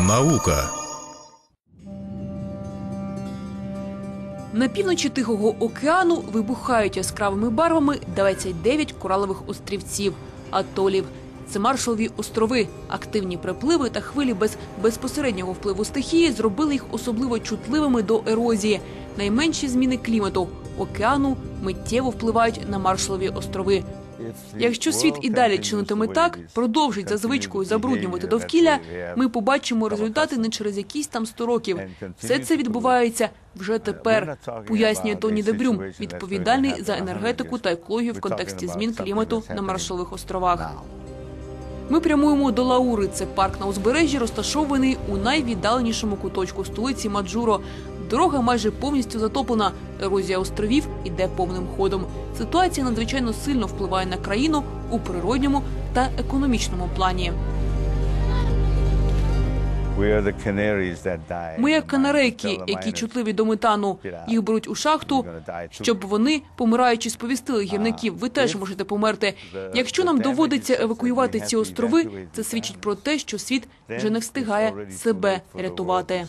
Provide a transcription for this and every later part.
Наука На півночі Тихого океану вибухають яскравими барвами 29 коралових острівців, атолів. Це маршалові острови. Активні припливи та хвилі без безпосереднього впливу стихії зробили їх особливо чутливими до ерозії. Найменші зміни клімату океану миттєво впливають на маршалові острови. Якщо світ і далі чинитиме так, продовжить за звичкою забруднювати довкілля, ми побачимо результати не через якісь там 100 років. Все це відбувається вже тепер, пояснює Тоні Дебрюм, відповідальний за енергетику та екологію в контексті змін клімату на Маршалових островах. Ми прямуємо до Лаури. Це парк на узбережжі, розташований у найвіддаленішому куточку столиці Маджуро. Дорога майже повністю затоплена. Ерозія островів іде повним ходом. Ситуація надзвичайно сильно впливає на країну у природньому та економічному плані. Ми як канарейки, які чутливі до метану. Їх беруть у шахту, щоб вони, помираючи, сповістили гірників. Ви теж можете померти. Якщо нам доводиться евакуювати ці острови, це свідчить про те, що світ вже не встигає себе рятувати.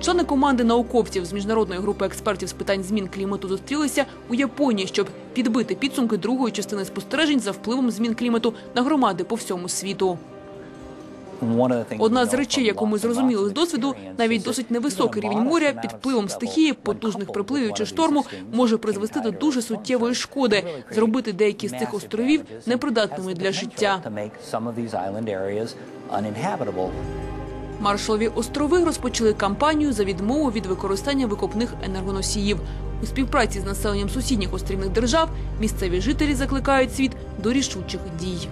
Члени команди науковців з міжнародної групи експертів з питань змін клімату зустрілися у Японії, щоб підбити підсумки другої частини спостережень за впливом змін клімату на громади по всьому світу. Одна з речей, яку ми зрозуміли з досвіду, навіть досить невисокий рівень моря під впливом стихії, потужних припливів чи шторму може призвести до дуже суттєвої шкоди, зробити деякі з цих островів непридатними для життя. Маршалові острови розпочали кампанію за відмову від використання викопних енергоносіїв. У співпраці з населенням сусідніх острівних держав місцеві жителі закликають світ до рішучих дій.